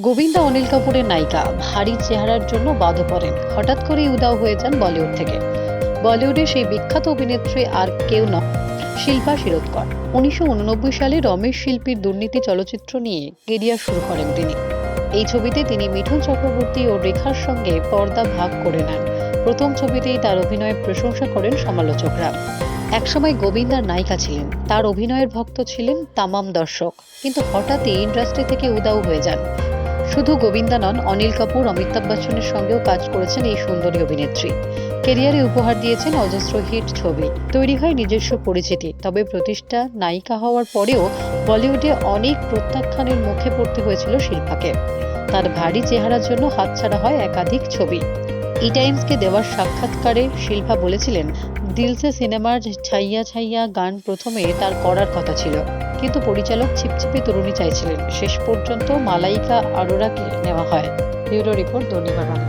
গোবিন্দা অনিল কাপুরের নায়িকা। ভারী চেহারার জন্য বাধা পড়েন। হঠাৎ করেই উদাও হয়ে যান বলিউড থেকে। বলিউডে সেই বিখ্যাত অভিনেত্রী আর কেউ নয় শিল্পা শিরোদকর। উনিশশো উননব্বই সালে রমেশ শিল্পীর দুর্নীতি চলচ্চিত্র নিয়ে কেরিয়ার শুরু করেন তিনি। এই ছবিতে তিনি মিঠুন চক্রবর্তী ও রেখার সঙ্গে পর্দা ভাগ করে নেন। প্রথম ছবিতেই তার অভিনয়ের প্রশংসা করেন সমালোচকরা। একসময় গোবিন্দার নায়িকা ছিলেন। তার অভিনয়ের ভক্ত ছিলেন তামাম দর্শক। কিন্তু হঠাৎই ইন্ডাস্ট্রি থেকে উদাও হয়ে যান। শুধু গোবিন্দা নন, অনিল কাপুর, অমিতাভ বচ্চনের সঙ্গেও কাজ করেছেন এই সুন্দরী অভিনেত্রী। কেরিয়ারে উপহার দিয়েছেন অজস্র হিট ছবি। তৈরি হয় নিজস্ব পরিচিতি, তবে প্রতিষ্ঠা নায়িকা হওয়ার পরেও বলিউডে অনেক প্রত্যাখ্যানের মুখে পড়তে হয়েছিল শিল্পাকে। তার ভারী চেহারার জন্য হাতছাড়া হয় একাধিক ছবি। ই টাইমসকে দেওয়ার সাক্ষাৎকারে শিল্পা বলেছিলেন, দিলসে সিনেমার ছাইয়া ছাইয়া গান প্রথমে তার করার কথা ছিল। কিন্তু পরিচালক ছিপছিপে তরুণী চাইছিলেন। শেষ পর্যন্ত মালাইকা আরোরাকে নেওয়া হয়। Bureau report দনিবাগান।